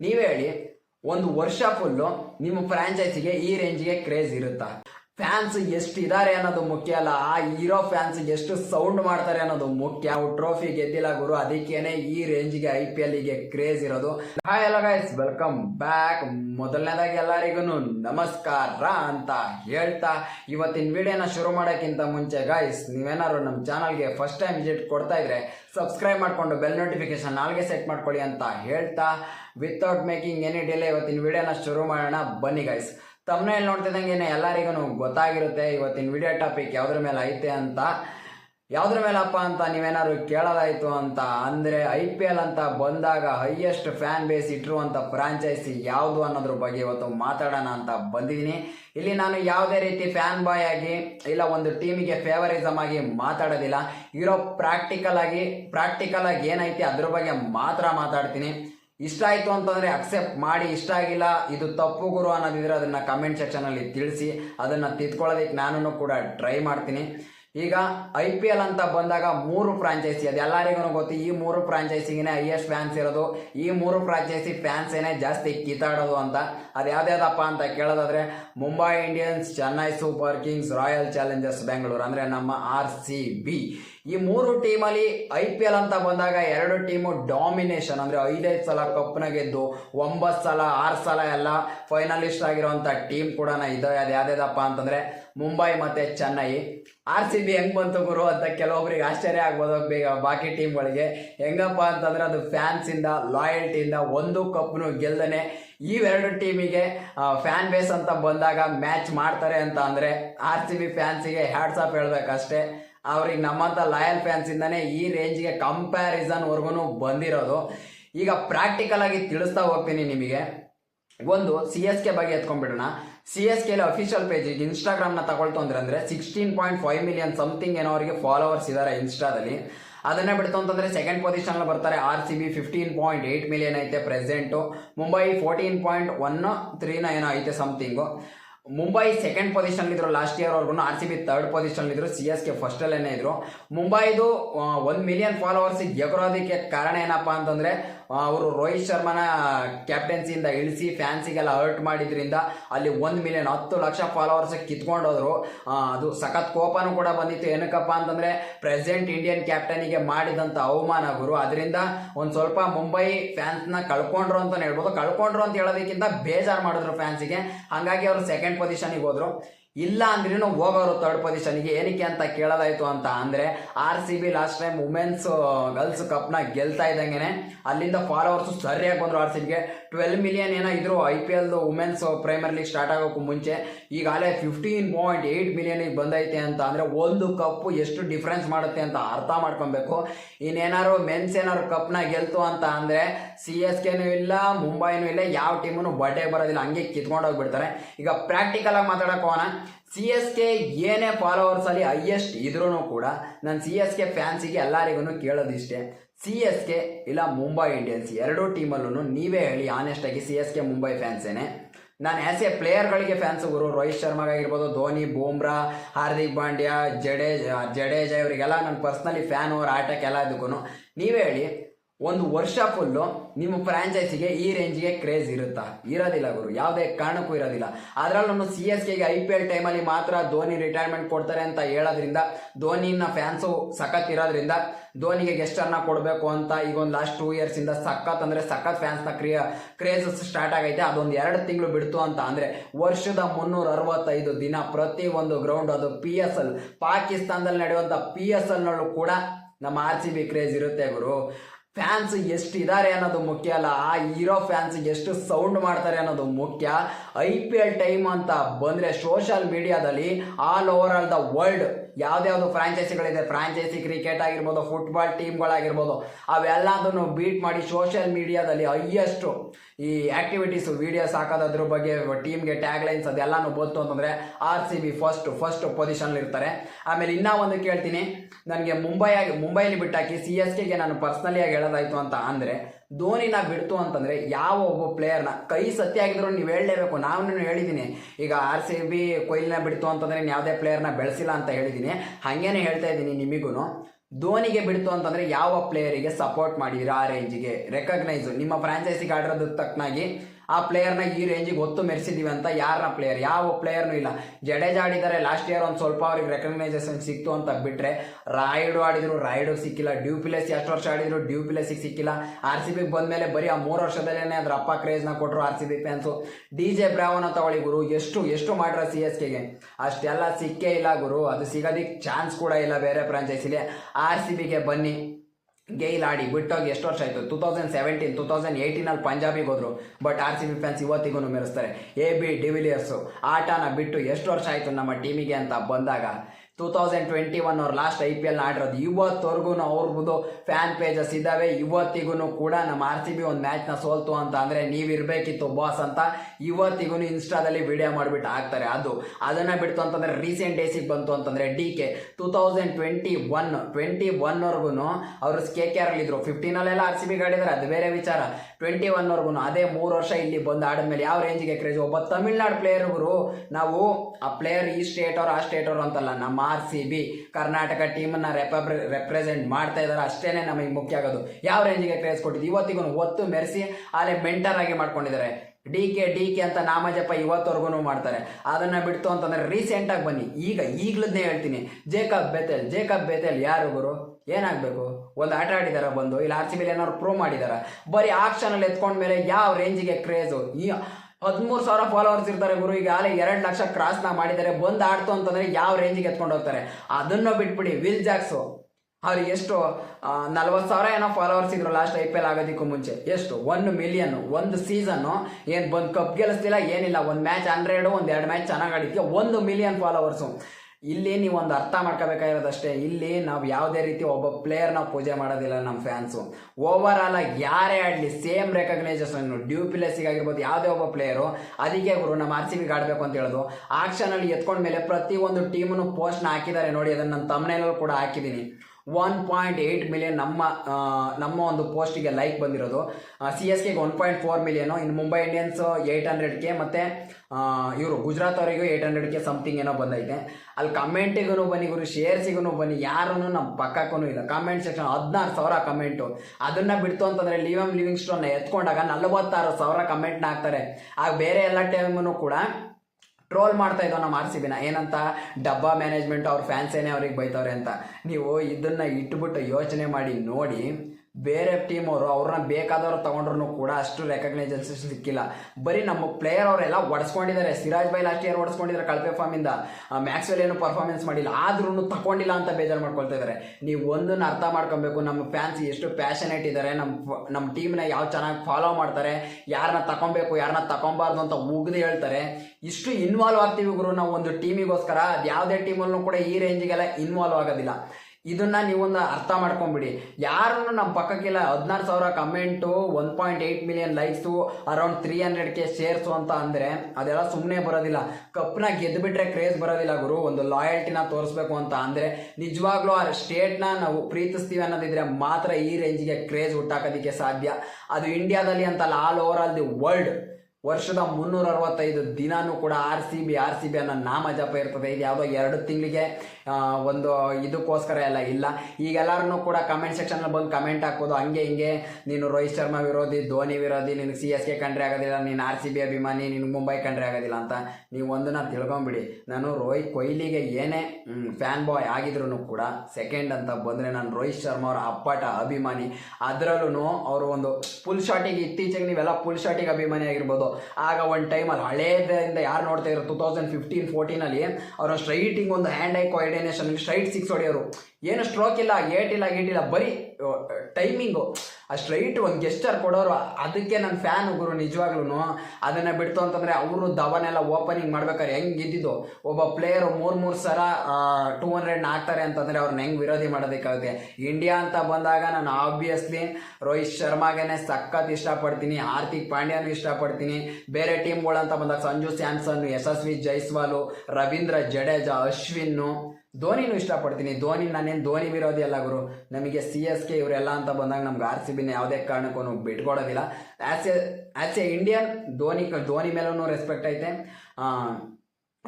ನೀವೇ ಹೇಳಿ ಒಂದು ವರ್ಷ ಫುಲ್ಲು ನಿಮ್ಮ ಫ್ರಾಂಚೈಸಿಗೆ ಈ ರೇಂಜ್ಗೆ ಕ್ರೇಜ್ ಇರುತ್ತಾ? ಫ್ಯಾನ್ಸ್ ಎಷ್ಟು ಇದ್ದಾರೆ ಅನ್ನೋದು ಮುಖ್ಯ ಅಲ್ಲ. ಆ ಹೀರೋ ಫ್ಯಾನ್ಸ್ ಎಷ್ಟು ಸೌಂಡ್ ಮಾಡ್ತಾರೆ ಅನ್ನೋದು ಮುಖ್ಯ. ಅವ್ರು ಟ್ರೋಫಿ ಗೆದ್ದಿಲ್ಲ ಗುರು. ಅದಕ್ಕೇನೆ ಈ ರೇಂಜ್ಗೆ ಐ ಪಿ ಎಲ್ಗೆ ಕ್ರೇಜ್ ಇರೋದು. ಹಾಯ್ ಎಲ್ಲ ಗೈಸ್ ವೆಲ್ಕಮ್ ಬ್ಯಾಕ್ ಮೊದಲನೇದಾಗಿ ಎಲ್ಲರಿಗೂ ನಮಸ್ಕಾರ ಅಂತ ಹೇಳ್ತಾ ಇವತ್ತಿನ ವಿಡಿಯೋನ ಶುರು ಮಾಡೋಕ್ಕಿಂತ ಮುಂಚೆ ಗೈಸ್ ನೀವೇನಾದ್ರು ನಮ್ಮ ಚಾನಲ್ಗೆ ಫಸ್ಟ್ ಟೈಮ್ ವಿಸಿಟ್ ಕೊಡ್ತಾ ಇದ್ರೆ ಸಬ್ಸ್ಕ್ರೈಬ್ ಮಾಡಿಕೊಂಡು ಬೆಲ್ ನೋಟಿಫಿಕೇಶನ್ ನಾಲ್ಗೆ ಸೆಟ್ ಮಾಡ್ಕೊಳ್ಳಿ ಅಂತ ಹೇಳ್ತಾ. ವಿತೌಟ್ ಮೇಕಿಂಗ್ ಎನಿ ಡಿಲೇ ಇವತ್ತಿನ ವಿಡಿಯೋನ ಶುರು ಮಾಡೋಣ. ಬನ್ನಿ ಗೈಸ್ ತಮ್ಮನೇಲಿ ನೋಡ್ತಿದ್ದಂಗೆ ಎಲ್ಲರಿಗೂ ಗೊತ್ತಾಗಿರುತ್ತೆ ಇವತ್ತಿನ ವಿಡಿಯೋ ಟಾಪಿಕ್ ಯಾವುದ್ರ ಮೇಲೆ ಐತೆ ಅಂತ. ಯಾವುದ್ರ ಮೇಲಪ್ಪ ಅಂತ ನೀವೇನಾದ್ರು ಕೇಳೋದಾಯಿತು ಅಂತ ಅಂದ್ರೆ ಐ ಪಿ ಎಲ್ ಅಂತ ಬಂದಾಗ ಹೈಯೆಸ್ಟ್ ಫ್ಯಾನ್ ಬೇಸ್ ಇಟ್ಟಿರುವಂತ ಫ್ರಾಂಚೈಸಿ ಯಾವುದು ಅನ್ನೋದ್ರ ಬಗ್ಗೆ ಇವತ್ತು ಮಾತಾಡೋಣ ಅಂತ ಬಂದಿದ್ದೀನಿ. ಇಲ್ಲಿ ನಾನು ಯಾವುದೇ ರೀತಿ ಫ್ಯಾನ್ ಬಾಯ್ ಆಗಿ ಇಲ್ಲ ಒಂದು ಟೀಮಿಗೆ ಫೇವರಿಸಮ್ ಆಗಿ ಮಾತಾಡೋದಿಲ್ಲ. ಇರೋ ಪ್ರಾಕ್ಟಿಕಲ್ ಆಗಿ ಪ್ರಾಕ್ಟಿಕಲ್ ಆಗಿ ಏನೈತಿ ಅದ್ರ ಬಗ್ಗೆ ಮಾತ್ರ ಮಾತಾಡ್ತೀನಿ. ಇಷ್ಟ ಆಯಿತು ಅಂತಂದರೆ ಅಕ್ಸೆಪ್ಟ್ ಮಾಡಿ, ಇಷ್ಟ ಆಗಿಲ್ಲ, ಇದು ತಪ್ಪು ಗುರು ಅನ್ನೋದಿದ್ರೆ ಅದನ್ನು ಕಮೆಂಟ್ ಸೆಕ್ಷನಲ್ಲಿ ತಿಳಿಸಿ, ಅದನ್ನು ತಿದ್ಕೊಳ್ಳೋದಕ್ಕೆ ನಾನು ಕೂಡ ಟ್ರೈ ಮಾಡ್ತೀನಿ. ಈಗ ಐ ಪಿ ಎಲ್ ಅಂತ ಬಂದಾಗ ಮೂರು ಫ್ರಾಂಚೈಸಿ ಅದು ಎಲ್ಲರಿಗೂ ಗೊತ್ತು, ಈ ಮೂರು ಫ್ರಾಂಚೈಸಿಗೆ ಹೈಯೆಸ್ಟ್ ಫ್ಯಾನ್ಸ್ ಇರೋದು, ಈ ಮೂರು ಫ್ರಾಂಚೈಸಿ ಫ್ಯಾನ್ಸ್ ಏನೇ ಜಾಸ್ತಿ ಕಿತ್ತಾಡೋದು ಅಂತ. ಅದು ಯಾವ್ದ್ಯಾವ್ದಪ್ಪ ಅಂತ ಕೇಳೋದಾದರೆ Mumbai Indians Chennai super kings royal challengers Bengaluru ಅಂದರೆ ನಮ್ಮ ಆರ್ ಸಿ ಬಿ ಈ ಮೂರು ಟೀಮಲ್ಲಿ ಐ ಪಿ ಎಲ್ ಅಂತ ಬಂದಾಗ ಎರಡು ಟೀಮು ಡಾಮಿನೇಷನ್ ಅಂದ್ರೆ ಐದೈದು ಸಲ ಕಪ್ನ ಗೆದ್ದು ಒಂಬತ್ತು ಸಲ, ಆರು ಸಲ ಎಲ್ಲ ಫೈನಲಿಸ್ಟ್ ಆಗಿರುವಂತ ಟೀಮ್ ಕೂಡ ಇದೆ ಅದು ಯಾವ್ದಪ್ಪ ಅಂತಂದ್ರೆ ಮುಂಬೈ ಮತ್ತೆ ಚೆನ್ನೈ. ಆರ್ ಸಿ ಬಿ ಹೆಂಗ್ ಬಂತು ಗುರು ಅಂತ ಕೆಲವೊಬ್ರಿಗೆ ಆಶ್ಚರ್ಯ ಆಗ್ಬೋದು. ಬೇಗ ಬಾಕಿ ಟೀಮ್ಗಳಿಗೆ ಹೆಂಗಪ್ಪ ಅಂತಂದ್ರೆ ಅದು ಫ್ಯಾನ್ಸ್ ಇಂದ ಲಾಯಲ್ಟಿಯಿಂದ ಒಂದು ಕಪ್ನು ಗೆಲ್ದನೆ ಇವೆರಡು ಟೀಮಿಗೆ ಫ್ಯಾನ್ ಬೇಸ್ ಅಂತ ಬಂದಾಗ ಮ್ಯಾಚ್ ಮಾಡ್ತಾರೆ ಅಂತ ಅಂದರೆ ಆರ್ ಸಿ ಬಿ ಫ್ಯಾನ್ಸಿಗೆ ಹ್ಯಾಡ್ಸ್ ಆಫ್ ಹೇಳ್ಬೇಕಷ್ಟೇ. ಅವ್ರಿಗೆ ನಮ್ಮಂಥ ಲಾಯಲ್ ಫ್ಯಾನ್ಸ್ ಇಂದಾನೆ ಈ ರೇಂಜ್ಗೆ ಕಂಪ್ಯಾರಿಸನ್ ವರ್ಗು ಬಂದಿರೋದು. ಈಗ ಪ್ರಾಕ್ಟಿಕಲ್ ಆಗಿ ತಿಳಿಸ್ತಾ ಹೋಗ್ತೀನಿ ನಿಮಗೆ. ಒಂದು ಸಿ ಎಸ್ ಕೆ ಬಗ್ಗೆ ಎತ್ಕೊಂಡ್ಬಿಡೋಣ. C S K official page ಇನ್ಸ್ಟಾಗ್ರಾಮ್ನ ತಗೊಳ್ತು ಅಂದ್ರೆ ಅಂದ್ರೆ sixteen point five million something ಏನೋ ಅವರಿಗೆ ಫಾಲೋವರ್ಸ್ ಇದ್ದಾರೆ ಇನ್ಸ್ಟಾದಲ್ಲಿ ಅದನ್ನೇ ಬಿಡ್ತು ಅಂತಂದರೆ ಸೆಕೆಂಡ್ ಪೊಸಿಷನ್ ಬರ್ತಾರೆ R C B fifteen point eight million ಐತೆ present Mumbai fourteen point one ತ್ರೀನ ಏನೋ ಐತೆ ಸಮಥಿಂಗು ಮುಂಬೈ ಸೆಕೆಂಡ್ ಪೊಸಿಷನ್ ಇದ್ರು ಲಾಸ್ಟ್ ಇಯರ್ ಅವ್ರಿಗೂ R C B third position ಇದ್ರು ಸಿ ಎಸ್ ಕೆ ಫಸ್ಟ್ ಅಲ್ಲೇನೆ ಇದ್ರು. ಮುಂಬೈದು ಒಂದು ಮಿಲಿಯನ್ ಫಾಲೋವರ್ಸ್ ಎಗರೋದಕ್ಕೆ ಕಾರಣ ಏನಪ್ಪ ಅಂತಂದ್ರೆ ಅವರು ರೋಹಿತ್ ಶರ್ಮನ ಕ್ಯಾಪ್ಟನ್ಸಿಯಿಂದ ಇಳಿಸಿ ಫ್ಯಾನ್ಸಿಗೆಲ್ಲ ಹರ್ಟ್ ಮಾಡಿದ್ರಿಂದ ಅಲ್ಲಿ ಒಂದು ಮಿಲಿಯನ್ ಹತ್ತು ಲಕ್ಷ ಫಾಲೋವರ್ಸ್ ಕಿತ್ಕೊಂಡೋದ್ರು. ಅದು ಸಖತ್ ಕೋಪನೂ ಕೂಡ ಬಂದಿತ್ತು. ಏನಕ್ಕಪ್ಪ ಅಂತಂದ್ರೆ ಪ್ರೆಸೆಂಟ್ ಇಂಡಿಯನ್ ಕ್ಯಾಪ್ಟನಿಗೆ ಮಾಡಿದಂತ ಅವಮಾನ ಗುರು. ಅದರಿಂದ ಒಂದು ಸ್ವಲ್ಪ ಮುಂಬೈ ಫ್ಯಾನ್ಸ್ನ ಕಳ್ಕೊಂಡ್ರು ಅಂತಲೇ ಹೇಳ್ಬೋದು. ಕಳ್ಕೊಂಡ್ರು ಅಂತ ಹೇಳೋದಕ್ಕಿಂತ ಬೇಜಾರು ಮಾಡಿದ್ರು ಫ್ಯಾನ್ಸಿಗೆ ಹಂಗಾಗಿ ಅವರು ಸೆಕೆಂಡ್ ಪೊಸಿಷನಿಗೆ ಹೋದ್ರು. ಇಲ್ಲ ಅಂದ್ರೂ ಹೋಗೋರು ಥರ್ಡ್ ಪೊಸಿಷನ್ಗೆ ಏನಕ್ಕೆ ಅಂತ ಕೇಳೋದಾಯ್ತು ಅಂತ ಅಂದರೆ R C B last time women's girls ಕಪ್ನ ಗೆಲ್ತಾ ಇದ್ದಂಗೆ ಅಲ್ಲಿಂದ ಫಾಲೋವರ್ಸು ಸರಿಯಾಗಿ ಬಂದರು ಆರ್ ಸಿ ಬಿಗೆ ಟ್ವೆಲ್ ಮಿಲಿಯನ್ ಏನೋ ಇದ್ರು I P L women's premier league start ಆಗೋಕ್ಕೂ ಮುಂಚೆ. ಈಗಾಗಲೇ ಫಿಫ್ಟೀನ್ ಪಾಯಿಂಟ್ ಏಯ್ಟ್ ಮಿಲಿಯನಿಗೆ ಬಂದೈತೆ ಅಂತ ಅಂದರೆ ಒಂದು ಕಪ್ಪು ಎಷ್ಟು ಡಿಫ್ರೆನ್ಸ್ ಮಾಡುತ್ತೆ ಅಂತ ಅರ್ಥ ಮಾಡ್ಕೊಬೇಕು. ಇನ್ನೇನಾದ್ರು ಮೆನ್ಸ್ ಏನಾದ್ರು ಕಪ್ನ ಗೆಲ್ತು ಅಂತ ಅಂದ್ರೆ ಸಿ ಎಸ್ ಕೆನೂ ಇಲ್ಲ ಮುಂಬೈನೂ ಇಲ್ಲ, ಯಾವ ಟೀಮನ್ನು ಬರ್ಡೇ ಬರೋದಿಲ್ಲ, ಹಂಗೆ ಕಿತ್ಕೊಂಡು ಹೋಗ್ಬಿಡ್ತಾರೆ. ಈಗ ಪ್ರಾಕ್ಟಿಕಲ್ ಆಗಿ ಮಾತಾಡೋಕೆ ಹೋಗೋಣ ಸಿ ಎಸ್ ಕೆ ಏನೇ ಫಾಲೋವರ್ಸ್ ಅಲ್ಲಿ ಹೈಯೆಸ್ಟ್ ಇದ್ರೂ ಕೂಡ ನಾನು ಸಿ ಎಸ್ ಕೆ ಫ್ಯಾನ್ಸಿಗೆ ಎಲ್ಲರಿಗೂ ಕೇಳೋದಿಷ್ಟೇ. ಸಿ ಎಸ್ ಕೆ ಇಲ್ಲ ಮುಂಬೈ ಇಂಡಿಯನ್ಸ್ ಎರಡೂ ಟೀಮಲ್ಲೂ ನೀವೇ ಹೇಳಿ ಆನೆಸ್ಟ್ ಆಗಿ ಸಿ ಎಸ್ ಕೆ ಮುಂಬೈ ಫ್ಯಾನ್ಸೇನೆ ನಾನು ಆ್ಯಸ್ ಎ ಪ್ಲೇಯರ್ಗಳಿಗೆ ಫ್ಯಾನ್ಸ್ ಗುರು, ರೋಹಿತ್ ಶರ್ಮಾಗಿರ್ಬೋದು ಧೋನಿ, ಬೂಮ್ರಾ, ಹಾರ್ದಿಕ್ ಪಾಂಡ್ಯ, ಜಡೇಜಾ, ಜಡೇಜ, ಇವರಿಗೆಲ್ಲ ನನ್ನ ಪರ್ಸ್ನಲಿ ಫ್ಯಾನ್ ಓವರ್ ಆಟಕ್ಕೆಲ್ಲ ಇದಕ್ಕೂ ನೀವೇ ಹೇಳಿ ಒಂದು ವರ್ಷ ಫುಲ್ಲು ನಿಮ್ಮ ಫ್ರಾಂಚೈಸಿಗೆ ಈ ರೇಂಜ್ಗೆ ಕ್ರೇಜ್ ಇರುತ್ತಾ? ಇರೋದಿಲ್ಲ ಗುರು, ಯಾವುದೇ ಕಾರಣಕ್ಕೂ ಇರೋದಿಲ್ಲ. ಅದರಲ್ಲೂ ಸಿ ಎಸ್ ಕೆಗೆ ಐ ಪಿ ಎಲ್ ಟೈಮಲ್ಲಿ ಮಾತ್ರ ಧೋನಿ ರಿಟೈರ್ಮೆಂಟ್ ಕೊಡ್ತಾರೆ ಅಂತ ಹೇಳೋದ್ರಿಂದ, ಧೋನಿನ ಫ್ಯಾನ್ಸು ಸಖತ್ ಇರೋದ್ರಿಂದ, ಧೋನಿಗೆ ಗೆಸ್ಟರ್ನ ಕೊಡಬೇಕು ಅಂತ ಈಗ ಒಂದು ಲಾಸ್ಟ್ ಟೂ ಇಯರ್ಸಿಂದ ಸಖತ್ ಅಂದರೆ ಸಖತ್ ಫ್ಯಾನ್ಸ್ನ ಕ್ರಿಯ ಕ್ರೇಜ್ ಸ್ಟಾರ್ಟ್ ಆಗೈತೆ. ಅದೊಂದು ಎರಡು ತಿಂಗಳು ಬಿಡ್ತು ಅಂತ ಅಂದರೆ ವರ್ಷದ ಮುನ್ನೂರ ಅರವತ್ತೈದು ದಿನ ಪ್ರತಿ ಒಂದು ಗ್ರೌಂಡ್ ಅದು ಪಿ ಎಸ್ ಎಲ್ ಪಾಕಿಸ್ತಾನದಲ್ಲಿ ನಡೆಯುವಂಥ ಪಿ ಎಸ್ ಎಲ್ನಲ್ಲೂ ಕೂಡ ನಮ್ಮ ಆರ್ ಸಿ ಬಿ ಕ್ರೇಜ್ ಇರುತ್ತೆ ಗುರು. ಫ್ಯಾನ್ಸ್ ಎಷ್ಟು ಇದ್ದಾರೆ ಅನ್ನೋದು ಮುಖ್ಯ ಅಲ್ಲ. ಆ ಹೀರೋ ಫ್ಯಾನ್ಸ್ ಎಷ್ಟು ಸೌಂಡ್ ಮಾಡ್ತಾರೆ ಅನ್ನೋದು ಮುಖ್ಯ. ಐ ಪಿ ಎಲ್ ಟೈಮ್ ಅಂತ ಬಂದರೆ ಸೋಷಲ್ ಮೀಡಿಯಾದಲ್ಲಿ all over all the world ಯಾವ್ದ್ಯಾವ್ದು ಫ್ರಾಂಚೈಸಿಗಳಿದೆ, ಫ್ರಾಂಚೈಸಿ ಕ್ರಿಕೆಟ್ ಆಗಿರ್ಬೋದು ಫುಟ್ಬಾಲ್ ಟೀಮ್ಗಳಾಗಿರ್ಬೋದು ಅವೆಲ್ಲದನ್ನು ಬೀಟ್ ಮಾಡಿ ಸೋಷಿಯಲ್ ಮೀಡಿಯಾದಲ್ಲಿ ಹೈಯೆಸ್ಟ್ ಈ ಆಕ್ಟಿವಿಟೀಸ್ ವಿಡಿಯೋಸ್ ಹಾಕೋದ್ರ ಬಗ್ಗೆ ಟೀಮ್ಗೆ ಟ್ಯಾಗ್ ಲೈನ್ಸ್ ಅದೆಲ್ಲಾನು ಬಂತು ಅಂತಂದ್ರೆ R C B first first position ಇರ್ತಾರೆ. ಆಮೇಲೆ ಇನ್ನೂ ಒಂದು ಕೇಳ್ತೀನಿ, ನನಗೆ ಮುಂಬೈ ಆಗಿ, ಮುಂಬೈಲಿ ಬಿಟ್ಟಾಕಿ ಸಿ ಎಸ್ ಕೆಗೆ ನಾನು ಪರ್ಸ್ನಲಿಯಾಗಿ ಹೇಳೋದಾಯ್ತು ಅಂತ ಅಂದ್ರೆ ಧೋನಿನ ಬಿಡ್ತು ಅಂತಂದ್ರೆ ಯಾವ ಒಬ್ಬ ಪ್ಲೇಯರ್ನ ಕೈ ಸತ್ಯ ಆಗಿದ್ರು ನೀವು ಹೇಳಲೇಬೇಕು ನಾನು ಹೇಳಿದ್ದೀನಿ ಈಗ ಆರ್ ಸಿ ಬಿ ಕೊಯ್ಲಿನ ಬಿಡ್ತು ಅಂತಂದ್ರೆ ನೀನು ಯಾವುದೇ ಪ್ಲೇಯರ್ನ ಬೆಳೆಸಿಲ್ಲ ಅಂತ ಹೇಳಿದ್ದೀನಿ ಹಾಗೇನೆ ಹೇಳ್ತಾ ಇದ್ದೀನಿ ನಿಮಗೂ ಧೋನಿಗೆ ಬಿಡ್ತು ಅಂತಂದ್ರೆ ಯಾವ ಪ್ಲೇಯರಿಗೆ ಸಪೋರ್ಟ್ ಮಾಡಿದಿರಾ ಆ ರೇಂಜಿಗೆ ರೆಕಗ್ನೈಸ್ ನಿಮ್ಮ ಫ್ರಾಂಚೈಸಿಗೆ ಆಡಿರೋದಕ್ಕೆ ತಕ್ಕನಾಗಿ ಆ ಪ್ಲೇಯರ್ನ ಈ ರೇಂಜಿಗೆ ಒತ್ತು ಮೆರೆಸಿದ್ದೀವಿ ಅಂತ ಯಾರನ್ನ ಪ್ಲೇಯರ್ ಯಾವ ಪ್ಲೇಯರ್ನೂ ಇಲ್ಲ. ಜಡೇಜ್ ಆಡಿದ್ದಾರೆ. ಲಾಸ್ಟ್ ಇಯರ್ ಒಂದು ಸ್ವಲ್ಪ ಅವ್ರಿಗೆ ರೆಕಗ್ನೈಸೇಷನ್ ಸಿಕ್ತು ಅಂತ ಬಿಟ್ಟರೆ ರಾಯ್ಡು ಆಡಿದ್ರು, ರಾಯ್ಡು ಸಿಕ್ಕಿಲ್ಲ. ಡ್ಯೂಪಿಲೆಸ್ ಎಷ್ಟು ವರ್ಷ ಆಡಿದ್ರು ಡ್ಯೂಪಿಲೆಸಿಗೆ ಸಿಕ್ಕಿಲ್ಲ. ಆರ್ ಸಿ ಬಿಗೆ ಬಂದಮೇಲೆ ಬರೀ ಆ ಮೂರು ವರ್ಷದಲ್ಲೇ ಅದ್ರ ಅಪ್ಪ ಕ್ರೇಜ್ನ ಕೊಟ್ಟರು R C B fans D J ಬ್ರಾವನ ತಗೊಳ್ಳಿ ಗುರು, ಎಷ್ಟು ಎಷ್ಟು ಮಾಡ್ರ ಸಿ ಎಸ್ ಕೆಗೆ ಅಷ್ಟೆಲ್ಲ ಸಿಕ್ಕೇ ಇಲ್ಲ ಗುರು. ಅದು ಸಿಗೋದಿಕ್ಕೆ ಚಾನ್ಸ್ ಕೂಡ ಇಲ್ಲ ಬೇರೆ ಫ್ರಾಂಚೈಸಿಲಿ ಆರ್ ಸಿ ಬಿಗೆ ಬನ್ನಿ. ಗೇಲ್ ಆಡಿ ಬಿಟ್ಟೋಗಿ ಎಷ್ಟು ವರ್ಷ ಆಯಿತು? Two thousand seventeen two thousand ಏಯ್ಟೀನಲ್ಲಿ ಪಂಜಾಬಿಗೆ ಹೋದ್ರು. But R C B fans ಇವತ್ತಿಗೂ ಮೆರೆಸ್ತಾರೆ. ಎ ಬಿ ಡಿವಿಲಿಯರ್ಸು ಆಟನ ಬಿಟ್ಟು ಎಷ್ಟು ವರ್ಷ ಆಯಿತು ನಮ್ಮ ಟೀಮಿಗೆ ಅಂತ ಬಂದಾಗ? ಟೂ ತೌಸಂಡ್ ಟ್ವೆಂಟಿ ಒನ್ ಅವ್ರು ಲಾಸ್ಟ್ ಐ ಪಿ ಎಲ್ ಆಡಿರೋದು. ಇವತ್ತವರೆಗೂ ಅವ್ರಿಗೂ ಫ್ಯಾನ್ ಪೇಜಸ್ ಇದ್ದಾವೆ ಇವತ್ತಿಗೂ ಕೂಡ ನಮ್ಮ ಆರ್ ಸಿ ಬಿ ಒಂದು ಮ್ಯಾಚ್ನ ಸೋಲ್ತು ಅಂತ ಅಂದರೆ ನೀವಿರಬೇಕಿತ್ತು ಬಾಸ್ ಅಂತ ಇವತ್ತಿಗೂ ಇನ್ಸ್ಟಾದಲ್ಲಿ ವಿಡಿಯೋ ಮಾಡಿಬಿಟ್ಟು ಹಾಕ್ತಾರೆ. ಅದು, ಅದನ್ನು ಬಿಡ್ತು ಅಂತಂದರೆ ರೀಸೆಂಟ್ ಡೇಸಿಗೆ ಬಂತು ಅಂತಂದರೆ D K two thousand twenty one twenty ಒನ್ವರೆಗೂ ಅವರು ಕೆ ಕೆ ಆರ್ ಇದ್ರು. ಫಿಫ್ಟೀನಲ್ಲೆಲ್ಲ ಆರ್ ಸಿ ಬಿ ಆಡಿದ್ದಾರೆ ಅದು ಬೇರೆ ವಿಚಾರ. ಟ್ವೆಂಟಿ ಒನ್ವರೆಗೂ ಅದೇ ಮೂರು ವರ್ಷ ಇಲ್ಲಿ ಬಂದು ಆಡಿದ್ಮೇಲೆ ಯಾವ ರೇಂಜಿಗೆ ಕ್ರೇಜ್ ಒಬ್ಬ ತಮಿಳ್ನಾಡು ಪ್ಲೇಯರ್ಗಳು ನಾವು ಆ ಪ್ಲೇಯರ್ ಈ ಸ್ಟೇಟ್ ಅವ್ರು, ಆ ಸ್ಟೇಟ್ ಅವರು ಅಂತಲ್ಲ, ನಮ್ಮ ಆರ್ ಸಿ ಬಿ ಕರ್ನಾಟಕ ಟೀಮನ್ನು ರೆಪ್ರೆ ರೆಪ್ರೆಸೆಂಟ್ ಮಾಡ್ತಾ ಇದ್ದಾರೆ ಅಷ್ಟೇ ನಮಗೆ ಮುಖ್ಯ ಆಗೋದು. ಯಾವ ರೇಂಜಿಗೆ ಕ್ರೇಸ್ ಕೊಟ್ಟಿದ್ದು? ಇವತ್ತಿಗೂ ಒತ್ತು ಮೆರೆಸಿ ಅಲ್ಲೇ ಮೆಂಟರ್ ಆಗಿ ಮಾಡ್ಕೊಂಡಿದ್ದಾರೆ. ಡಿ ಕೆ ಡಿ ಕೆ ಅಂತ ನಾಮಜಪ ಇವತ್ತವರೆಗೂ ಮಾಡ್ತಾರೆ. ಅದನ್ನು ಬಿಡ್ತು ಅಂತಂದರೆ ರೀಸೆಂಟಾಗಿ ಬನ್ನಿ. ಈಗ, ಈಗಲದ್ದೇ ಹೇಳ್ತೀನಿ. ಜೇಕಬ್ ಬೆತೆಲ್ ಜೇಕಬ್ ಬೆತೆಲ್ ಯಾರು ಗುರು? ಏನಾಗಬೇಕು? ಒಂದು ಆಟ ಆಡಿದಾರ ಬಂದು? ಇಲ್ಲಿ ಆರ್ ಸಿ ಬಿಲಿ ಏನಾದ್ರು ಪ್ರೂವ್ ಮಾಡಿದಾರ? ಬರೀ ಆಕ್ಷನಲ್ಲಿ ಎತ್ಕೊಂಡ್ಮೇಲೆ ಯಾವ ರೇಂಜಿಗೆ ಕ್ರೇಜು ಈ ಹದಿಮೂರು ಸಾವಿರ ಫಾಲೋವರ್ಸ್ ಇರ್ತಾರೆ ಗುರು. ಈಗ ಆಲೆ ಎರಡು ಲಕ್ಷ ಕ್ರಾಸ್ನ ಮಾಡಿದ್ದಾರೆ ಬಂದು ಆಡ್ತು ಅಂತಂದ್ರೆ ಯಾವ ರೇಂಜಿಗೆ ಎತ್ಕೊಂಡು ಹೋಗ್ತಾರೆ? ಅದನ್ನು ಬಿಟ್ಬಿಡಿ ವಿಲ್ ಜಾಕ್ಸು ಅವ್ರಿಗೆ ಎಷ್ಟು ನಲ್ವತ್ತು ಸಾವಿರ ಏನೋ ಫಾಲೋವರ್ಸ್ ಇದ್ರು ಲಾಸ್ಟ್ ಐ ಪಿ ಎಲ್ ಆಗೋದಕ್ಕೂ ಮುಂಚೆ. ಎಷ್ಟು? ಒಂದು ಮಿಲಿಯನ್ ಒಂದು ಸೀಸನ್ನು ಏನು ಬಂದು ಕಪ್ ಗೆಲ್ಲಿಸ್ತಿಲ್ಲ ಏನಿಲ್ಲ. ಒಂದು ಮ್ಯಾಚ್ ಹಂಡ್ರೆಡು ಒಂದು ಎರಡು ಮ್ಯಾಚ್ ಚೆನ್ನಾಗಿ ಆಡಿದ್ಕೆ ಒಂದು ಮಿಲಿಯನ್ ಫಾಲೋವರ್ಸು ಇಲ್ಲಿ ನೀವು ಒಂದು ಅರ್ಥ ಮಾಡ್ಕೋಬೇಕಾಗಿರೋದಷ್ಟೇ. ಇಲ್ಲಿ ನಾವು ಯಾವುದೇ ರೀತಿ ಒಬ್ಬ ಪ್ಲೇಯರ್ನ ಪೂಜೆ ಮಾಡೋದಿಲ್ಲ ನಮ್ಮ ಫ್ಯಾನ್ಸು ಓವರ್ ಆಲ್ ಆಗಿ ಯಾರೇ ಆಡಲಿ ಸೇಮ್ ರೆಕಗ್ನೈಸೇಷನ್ ಡ್ಯೂಪಿಲೆಸ್ಸಿಗೆ ಆಗಿರ್ಬೋದು, ಯಾವುದೇ ಒಬ್ಬ ಪ್ಲೇಯರು ಅದಕ್ಕೆ ಗುರು ನಮ್ಮ ಆರ್ ಸಿ ಆಡಬೇಕು ಅಂತ ಹೇಳೋದು. ಆಕ್ಷನಲ್ಲಿ ಎತ್ಕೊಂಡ್ಮೇಲೆ ಪ್ರತಿಯೊಂದು ಟೀಮನ್ನು ಪೋಸ್ಟ್ನ ಹಾಕಿದ್ದಾರೆ ನೋಡಿ, ಅದನ್ನು ನನ್ನ ತಮ್ಮನೇಲೂ ಕೂಡ ಹಾಕಿದ್ದೀನಿ. ಒನ್ ಪಾಯಿಂಟ್ ಏಯ್ಟ್ ಮಿಲಿಯನ್ ನಮ್ಮ ನಮ್ಮ ಒಂದು ಪೋಸ್ಟಿಗೆ ಲೈಕ್ ಬಂದಿರೋದು. ಸಿ ಎಸ್ ಕೆಗೆ ಒನ್ ಪಾಯಿಂಟ್ ಫೋರ್ ಮಿಲಿಯನು ಇನ್ನು ಮುಂಬೈ ಇಂಡಿಯನ್ಸ್ ಏಯ್ಟ್ ಹಂಡ್ರೆಡ್ಗೆ ಮತ್ತು ಇವರು ಗುಜರಾತ್ ಅವರಿಗೂ ಏಯ್ಟ್ ಹಂಡ್ರೆಡ್ಗೆ ಸಮಥಿಂಗ್ ಏನೋ ಬಂದೈತೆ. ಅಲ್ಲಿ ಕಮೆಂಟಿಗೂ ಬನ್ನಿ ಗುರು ಶೇರ್ಸಿಗೂ ಬನ್ನಿ ಯಾರೂ ನಮ್ಮ ಪಕ್ಕಕ್ಕೂ ಇಲ್ಲ. ಕಮೆಂಟ್ ಸೆಕ್ಷನ್ ಹದಿನಾರು ಸಾವಿರ ಕಮೆಂಟು ಅದನ್ನು ಬಿಡ್ತು ಅಂತಂದರೆ ಲಿವಮ್ ಲಿವಿಂಗ್ ಸ್ಟೋನ್ನ ಎತ್ಕೊಂಡಾಗ ನಲವತ್ತಾರು ಸಾವಿರ ಕಮೆಂಟ್ನ ಹಾಕ್ತಾರೆ. ಆಗ ಬೇರೆ ಎಲ್ಲ ಟೈಮೂ ಕೂಡ ಟ್ರೋಲ್ ಮಾಡ್ತಾ ಇದ್ದೋ ನಮ್ಮ ಆರ್ ಸಿ ಬಿನ ಏನಂತ? ಡಬ್ಬಾ ಮ್ಯಾನೇಜ್ಮೆಂಟ್ ಅವ್ರ ಫ್ಯಾನ್ಸೇನೆ ಅವ್ರಿಗೆ ಬೈತವ್ರೆ ಅಂತ. ನೀವು ಇದನ್ನು ಇಟ್ಬಿಟ್ಟು ಯೋಚನೆ ಮಾಡಿ, ನೋಡಿ ಬೇರೆ ಟೀಮ್ ಅವರು ಅವ್ರನ್ನ ಬೇಕಾದವ್ರು ತಗೊಂಡ್ರು ಕೂಡ ಅಷ್ಟು ರೆಕಗ್ನೈಸೇಷನ್ ಸಿಕ್ಕಿಲ್ಲ. ಬರೀ ನಮ್ಮ ಪ್ಲೇಯರ್ ಅವರೆಲ್ಲ ಒಡಿಸ್ಕೊಂಡಿದ್ದಾರೆ. ಸಿರಾಜ್ ಬೈ ಲಾಸ್ಟ್ ಇಯರ್ ಒಡಿಸ್ಕೊಂಡಿದ್ದಾರೆ ಕಳಪೆ ಫಾರ್ಮಿಂದ ಮ್ಯಾಕ್ಸ್ವೆಲ್ ಏನು ಪರ್ಫಾರ್ಮೆನ್ಸ್ ಮಾಡಿಲ್ಲ. ಆದ್ರೂ ತಗೊಂಡಿಲ್ಲ ಅಂತ ಬೇಜಾರು ಮಾಡ್ಕೊಳ್ತಾ ಇದ್ದಾರೆ ನೀವು ಒಂದನ್ನ ಅರ್ಥ ಮಾಡ್ಕೊಬೇಕು. ನಮ್ಮ ಫ್ಯಾನ್ಸ್ ಎಷ್ಟು ಪ್ಯಾಷನೇಟ್ ಇದ್ದಾರೆ ನಮ್ಮ ನಮ್ಮ ಟೀಮ್ನ ಯಾವ ಚೆನ್ನಾಗಿ ಫಾಲೋ ಮಾಡ್ತಾರೆ. ಯಾರನ್ನ ತಗೊಬೇಕು ಯಾರನ್ನ ತಗೊಬಾರ್ದು ಅಂತ ಉಗ್ದು ಹೇಳ್ತಾರೆ. ಇಷ್ಟು ಇನ್ವಾಲ್ವ್ ಆಗ್ತೀವಿ ಗುರು. ನಾವು ಒಂದು ಟೀಮಿಗೋಸ್ಕರ ಅದು ಯಾವುದೇ ಟೀಮಲ್ಲೂ ಕೂಡ ಈ ರೇಂಜಿಗೆಲ್ಲ ಇನ್ವಾಲ್ವ್ ಆಗೋದಿಲ್ಲ. ಇದನ್ನ ನೀವೊಂದು ಅರ್ಥ ಮಾಡ್ಕೊಂಬಿಡಿ. ಯಾರನ್ನು ನಮ್ಮ ಪಕ್ಕಕ್ಕಿಲ್ಲ ಹದಿನಾರು ಸಾವಿರ comment, one point eight million likes, around three hundred K shares ಅಂತ ಅಂದರೆ ಅದೆಲ್ಲ ಸುಮ್ಮನೆ ಬರೋದಿಲ್ಲ. ಕಪ್ನ ಗೆದ್ದುಬಿಟ್ರೆ ಕ್ರೇಜ್ ಬರೋದಿಲ್ಲ ಗುರು. ಒಂದು ಲಾಯಲ್ಟಿನ ತೋರಿಸ್ಬೇಕು ಅಂತ ಅಂದರೆ ನಿಜವಾಗ್ಲೂ ಆ ಸ್ಟೇಟ್ನ ನಾವು ಪ್ರೀತಿಸ್ತೀವಿ ಅನ್ನೋದಿದ್ರೆ ಮಾತ್ರ ಈ ರೇಂಜಿಗೆ ಕ್ರೇಜ್ ಹುಟ್ಟಾಕೋದಕ್ಕೆ ಸಾಧ್ಯ. ಅದು ಇಂಡಿಯಾದಲ್ಲಿ ಅಂತಲ್ಲ all over all the world ವರ್ಷದ ಮುನ್ನೂರ ಅರವತ್ತೈದು ದಿನಾನೂ ಕೂಡ R C B, R C B ಅನ್ನೋ ನಾಮ ಜಪ ಇರ್ತದೆ. ಇದು ಯಾವುದೋ ಎರಡು ತಿಂಗಳಿಗೆ ಒಂದು ಇದಕ್ಕೋಸ್ಕರ ಎಲ್ಲ ಇಲ್ಲ. ಈಗೆಲ್ಲರೂ ಕೂಡ ಕಮೆಂಟ್ ಸೆಕ್ಷನಲ್ಲಿ ಬಂದು ಕಮೆಂಟ್ ಹಾಕೋದು. ಹಂಗೆ ಹಿಂಗೆ, ನೀನು ರೋಹಿತ್ ಶರ್ಮಾ ವಿರೋಧಿ, ಧೋನಿ ವಿರೋಧಿ, ನಿನಗೆ ಸಿ ಎಸ್ ಕೆ ಕಂಡ್ರೆ ಆಗೋದಿಲ್ಲ, ನೀನು ಆರ್ ಸಿ ಬಿ ಅಭಿಮಾನಿ, ನಿನಗೆ ಮುಂಬೈ ಕಂಡ್ರೆ ಆಗೋದಿಲ್ಲ ಅಂತ ನೀವು ಒಂದನ್ನ ತಿಳ್ಕೊಂಬಿಡಿ. ನಾನು ರೋಹಿತ್ ಕೊಹ್ಲಿಗೆ ಏನೇ ಫ್ಯಾನ್ ಬಾಯ್ ಆಗಿದ್ರು ಕೂಡ ಸೆಕೆಂಡ್ ಅಂತ ಬಂದರೆ ನಾನು ರೋಹಿತ್ ಶರ್ಮಾ ಅವರ ಅಪ್ಪಟ ಅಭಿಮಾನಿ. ಅದರಲ್ಲೂ ಅವರು ಒಂದು ಫುಲ್ ಶಾಟಿಗೆ ಇತ್ತೀಚೆಗೆ ನೀವೆಲ್ಲ ಫುಲ್ ಶಾಟಿಗೆ ಅಭಿಮಾನಿ ಆಗಿರ್ಬೋದು. ಆಗ ಒಂದು ಟೈಮಲ್ಲಿ ಹಳೇದ್ರಿಂದ ಯಾರು ನೋಡ್ತಾ ಇದ್ರು ಟೂ ತೌಸಂಡ್ ಫಿಫ್ಟೀನ್ ಫೋರ್ಟೀನಲ್ಲಿ ಅವರ ಸ್ಟ್ರೈಟಿಂಗ್ ಒಂದು hand eye coordination straight six ಹೊಡೆಯೋರು. ಏನು ಸ್ಟ್ರೋಕ್ ಇಲ್ಲ, ಏಟ್ ಇಲ್ಲ ಏಟ್ ಇಲ್ಲ, ಬರೀ ಟೈಮಿಂಗು ಆ ಸ್ಟ್ರೈಟ್ ಒಂದು ಗೆಸ್ಟರ್ ಕೊಡೋರು, ಅದಕ್ಕೆ ನನ್ನ ಫ್ಯಾನ್ ಗುರು ನಿಜವಾಗ್ಲೂ ಅದನ್ನು ಬಿಡ್ತು ಅಂತಂದರೆ ಅವರು ಧವನೆಲ್ಲ ಓಪನಿಂಗ್ ಮಾಡ್ಬೇಕಾದ್ರೆ ಹೆಂಗೆ ಇದ್ದಿದ್ದು? ಒಬ್ಬ ಪ್ಲೇಯರು ಮೂರು ಮೂರು ಸಲ ಟೂ ಹಂಡ್ರೆಡ್ನ ಹಾಕ್ತಾರೆ ಅಂತಂದರೆ ಅವ್ರನ್ನ ಹೆಂಗೆ ವಿರೋಧಿ ಮಾಡೋದಕ್ಕಾಗುತ್ತೆ? ಇಂಡಿಯಾ ಅಂತ ಬಂದಾಗ ನಾನು ಆಬ್ವಿಯಸ್ಲಿ ರೋಹಿತ್ ಶರ್ಮಾಗೇನೆ ಸಖತ್ ಇಷ್ಟಪಡ್ತೀನಿ, ಹಾರ್ದಿಕ್ ಪಾಂಡ್ಯನೂ ಇಷ್ಟಪಡ್ತೀನಿ. ಬೇರೆ ಟೀಮ್ಗಳು ಅಂತ ಬಂದಾಗ ಸಂಜು ಸ್ಯಾಮ್ಸನ್ ಯಶಸ್ವಿ ಜೈಸ್ವಾಲು, ರವೀಂದ್ರ ಜಡೇಜಾ, ಅಶ್ವಿನ್ನು ಧೋನಿನೂ ಇಷ್ಟಪಡ್ತೀನಿ. ಧೋನಿ, ನಾನೇನು ಧೋನಿ ವಿರೋಧಿ ಅಲ್ಲ ಗುರು. ನಮಗೆ ಸಿ ಎಸ್ ಕೆ ಇವರೆಲ್ಲ ಅಂತ ಬಂದಾಗ ನಮ್ಗೆ ಆರ್ ಸಿ ಬಿನ ಯಾವುದೇ ಕಾರಣಕ್ಕೂ ಬಿಟ್ಕೊಡೋದಿಲ್ಲ. As a as a Indian, Dhoni Dhoni ಮೇಲೂ ರೆಸ್ಪೆಕ್ಟ್ ಐತೆ.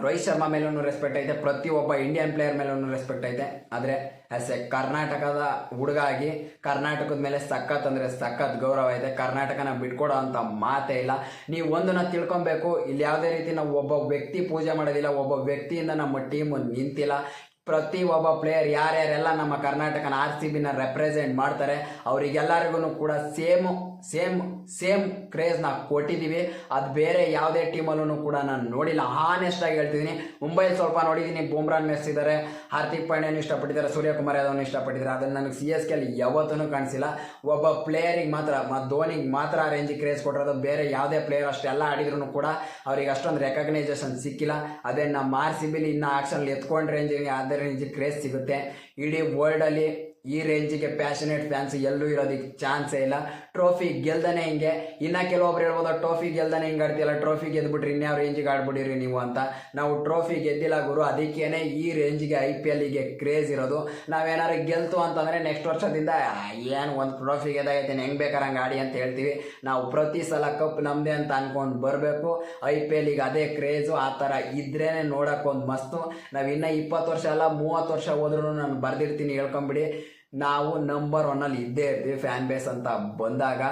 ರೋಹಿತ್ ಶರ್ಮಾ ಮೇಲೂ ರೆಸ್ಪೆಕ್ಟ್ ಐತೆ. ಪ್ರತಿಯೊಬ್ಬ ಇಂಡಿಯನ್ ಪ್ಲೇಯರ್ ಮೇಲೂ ರೆಸ್ಪೆಕ್ಟ್ ಐತೆ. ಆದರೆ ಆ್ಯಸ್ ಎ ಕರ್ನಾಟಕದ ಹುಡುಗ ಆಗಿ ಕರ್ನಾಟಕದ ಮೇಲೆ ಸಖತ್ ಅಂದರೆ ಸಖತ್ ಗೌರವ ಇದೆ. ಕರ್ನಾಟಕನ ಬಿಟ್ಕೊಡೋ ಅಂತ ಮಾತೇ ಇಲ್ಲ. ನೀವು ಒಂದನ್ನ ತಿಳ್ಕೊಬೇಕು. ಇಲ್ಲಿ ಯಾವುದೇ ರೀತಿ ನಾವು ಒಬ್ಬ ವ್ಯಕ್ತಿ ಪೂಜೆ ಮಾಡೋದಿಲ್ಲ. ಒಬ್ಬ ವ್ಯಕ್ತಿಯಿಂದ ನಮ್ಮ ಟೀಮು ನಿಂತಿಲ್ಲ. ಪ್ರತಿ ಒಬ್ಬ ಪ್ಲೇಯರ್ ಯಾರ್ಯಾರೆಲ್ಲ ನಮ್ಮ ಕರ್ನಾಟಕನ ಆರ್ ಸಿ ಬಿನ ರೆಪ್ರೆಸೆಂಟ್ ಮಾಡ್ತಾರೆ ಅವರಿಗೆಲ್ಲರಿಗೂ ಕೂಡ ಸೇಮ್ ಸೇಮ್ ಸೇಮ್ ಕ್ರೇಜ್ನ ಕೊಟ್ಟಿದ್ದೀವಿ ಅದು ಬೇರೆ ಯಾವುದೇ ಟೀಮಲ್ಲೂ ಕೂಡ ನಾನು ನೋಡಿಲ್ಲ. ಹಾನೆಸ್ಟ್ ಆಗಿ ಹೇಳ್ತಿದ್ದೀನಿ ಮುಂಬೈಲಿ ಸ್ವಲ್ಪ ನೋಡಿದ್ದೀನಿ ಬುಮ್ರಾನ್ ಮೆಸ್ಸಿದ್ದಾರೆ ಹಾರ್ದಿಕ್ ಪಾಂಡ್ಯನ ಇಷ್ಟಪಟ್ಟಿದ್ದಾರೆ. ಸೂರ್ಯಕುಮಾರ್ ಯಾದವ್ನ ಇಷ್ಟಪಟ್ಟಿದ್ದಾರೆ. ಅದನ್ನು ನನಗೆ ಸಿ ಎಸ್ ಕೆಲ್ಲಿ ಯಾವತ್ತೂ ಕಾಣಿಸಿಲ್ಲ. ಒಬ್ಬ ಪ್ಲೇಯರಿಗೆ ಮಾತ್ರ ಧೋನಿಗೆ ಮಾತ್ರ ಆ ರೇಂಜಿಗೆ ಕ್ರೇಜ್ ಕೊಟ್ಟಿರೋದು ಬೇರೆ ಯಾವುದೇ ಪ್ಲೇಯರ್ ಅಷ್ಟೆಲ್ಲ ಆಡಿದ್ರು ಕೂಡ ಅವ್ರಿಗೆ ಅಷ್ಟೊಂದು ರೆಕಗ್ನೈಸೇಷನ್ ಸಿಕ್ಕಿಲ್ಲ. ಅದೇ ನಮ್ಮ ಆರ್ ಸಿ ಬಿಲಿ ಇನ್ನು ಆಕ್ಷನಲ್ಲಿ ಎತ್ಕೊಂಡು ರೇಂಜಿಗೆ ಅದೇ ರೇಂಜಿಗೆ ಕ್ರೇಜ್ ಸಿಗುತ್ತೆ. ಇಡೀ ವರ್ಲ್ಡಲ್ಲಿ ಈ ರೇಂಜಿಗೆ ಪ್ಯಾಷನೇಟ್ ಫ್ಯಾನ್ಸ್ ಎಲ್ಲೂ ಇರೋದಕ್ಕೆ ಚಾನ್ಸೇ ಇಲ್ಲ. ಟ್ರೋಫಿ ಗೆಲ್ದನೆ ಹಿಂಗೆ. ಇನ್ನ ಕೆಲವೊಬ್ರು ಹೇಳ್ಬೋದು, ಟ್ರೋಫಿ ಗೆಲ್ದಾನೆ ಹಿಂಗೆ ಆಡ್ತಿಲ್ಲ ಟ್ರೋಫಿ ಗೆದ್ಬಿಟ್ರಿ ಇನ್ಯಾವ ರೇಂಜಿಗೆ ಆಡ್ಬಿಡಿರಿ ನೀವು ಅಂತ. ನಾವು ಟ್ರೋಫಿ ಗೆದ್ದಿಲ್ಲ ಗುರು, ಅದಕ್ಕೇನೆ ಈ ರೇಂಜಿಗೆ ಐ ಪಿ ಎಲ್ಲಿಗೆ ಕ್ರೇಜ್ ಇರೋದು. ನಾವೇನಾದ್ರು ಗೆಲ್ತು ಅಂತಂದರೆ ನೆಕ್ಸ್ಟ್ ವರ್ಷದಿಂದ, ಏನು ಒಂದು ಟ್ರೋಫಿ ಗೆದ್ದಾಗೈತೆ ಹೆಂಗೆ ಬೇಕಾರೆ ಹಂಗೆ ಆಡಿ ಅಂತ ಹೇಳ್ತೀವಿ. ನಾವು ಪ್ರತಿ ಸಲ ಕಪ್ ನಮ್ಮದೇ ಅಂತ ಅಂದ್ಕೊಂಡು ಬರಬೇಕು. ಐ ಪಿ ಎಲ್ಲಿಗೆ ಅದೇ ಕ್ರೇಜು ಆ ಥರ ಇದ್ರೇ ನೋಡೋಕ್ಕೊಂದು ಮಸ್ತು. ನಾವು ಇನ್ನೂ ಇಪ್ಪತ್ತು ವರ್ಷ ಅಲ್ಲ, ಮೂವತ್ತು ವರ್ಷ ಹೋದ್ರೂ ನಾನು ಬರೆದಿರ್ತೀನಿ, ಹೇಳ್ಕೊಂಬಿಡಿ. ನಾವು ನಂಬರ್ ಒನ್ನಲ್ಲಿ ಇದ್ದೇ ಇರ್ತೀವಿ ಫ್ಯಾನ್ ಬೇಸ್ ಅಂತ ಬಂದಾಗ.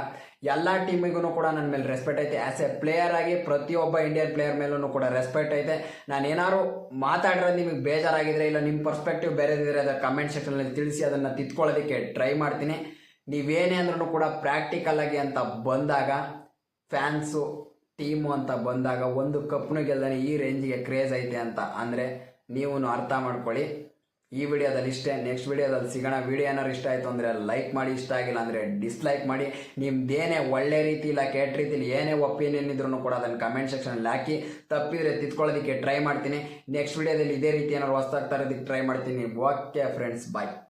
ಎಲ್ಲ ಟೀಮಿಗೂ ಕೂಡ ನನ್ನ ಮೇಲೆ ರೆಸ್ಪೆಕ್ಟ್ ಐತೆ. ಆ್ಯಸ್ ಎ ಪ್ಲೇಯರ್ ಆಗಿ ಪ್ರತಿಯೊಬ್ಬ ಇಂಡಿಯನ್ ಪ್ಲೇಯರ್ ಮೇಲೂ ಕೂಡ ರೆಸ್ಪೆಕ್ಟ್ ಐತೆ. ನಾನು ಏನಾದ್ರು ಮಾತಾಡಿರೋದು ನಿಮಗೆ ಬೇಜಾರಾಗಿದ್ರೆ ಇಲ್ಲ ನಿಮ್ಮ ಪರ್ಸ್ಪೆಕ್ಟಿವ್ ಬೇರೆದಿದ್ರೆ ಅದರ ಕಮೆಂಟ್ ಸೆಕ್ಷನಲ್ಲಿ ತಿಳಿಸಿ ಅದನ್ನು ತಿದ್ಕೊಳ್ಳೋದಕ್ಕೆ ಟ್ರೈ ಮಾಡ್ತೀನಿ. ನೀವೇನೇ ಅಂದ್ರೂ ಕೂಡ ಪ್ರಾಕ್ಟಿಕಲ್ ಆಗಿ ಅಂತ ಬಂದಾಗ ಫ್ಯಾನ್ಸು ಟೀಮು ಅಂತ ಬಂದಾಗ ಒಂದು ಕಪ್ನು ಗೆಲ್ದಾನೆ ಈ ರೇಂಜಿಗೆ ಕ್ರೇಜ್ ಐತೆ ಅಂತ ಅಂದರೆ ನೀವು ಅರ್ಥ ಮಾಡ್ಕೊಳ್ಳಿ. ಈ ವಿಡಿಯೋದಲ್ಲಿ ಇಷ್ಟೇ. ನೆಕ್ಸ್ಟ್ ವಿಡಿಯೋದಲ್ಲಿ ಸಿಗೋಣ. ವಿಡಿಯೋ ಏನಾರು ಇಷ್ಟ ಆಯಿತು ಅಂದರೆ ಲೈಕ್ ಮಾಡಿ, ಇಷ್ಟ ಆಗಿಲ್ಲ ಅಂದರೆ ಡಿಸ್ಲೈಕ್ ಮಾಡಿ. ನಿಮ್ದೇನೇ ಒಳ್ಳೆ ರೀತಿ ಇಲ್ಲ, ಕೆಟ್ಟ ರೀತಿಲಿ ಏನೇ ಒಪಿನಿಯನ್ ಇದ್ರೂ ಕೂಡ ಅದನ್ನು ಕಮೆಂಟ್ ಸೆಕ್ಷನಲ್ಲಿ ಹಾಕಿ. ತಪ್ಪಿದ್ರೆ ತಿದ್ಕೊಳ್ಳೋದಕ್ಕೆ ಟ್ರೈ ಮಾಡ್ತೀನಿ. ನೆಕ್ಸ್ಟ್ ವಿಡಿಯೋದಲ್ಲಿ ಇದೇ ರೀತಿ ಏನಾದ್ರು ಹೊಸ್ತಾಗ್ತಾ ಇರೋದಕ್ಕೆ ಟ್ರೈ ಮಾಡ್ತೀನಿ. Okay friends bye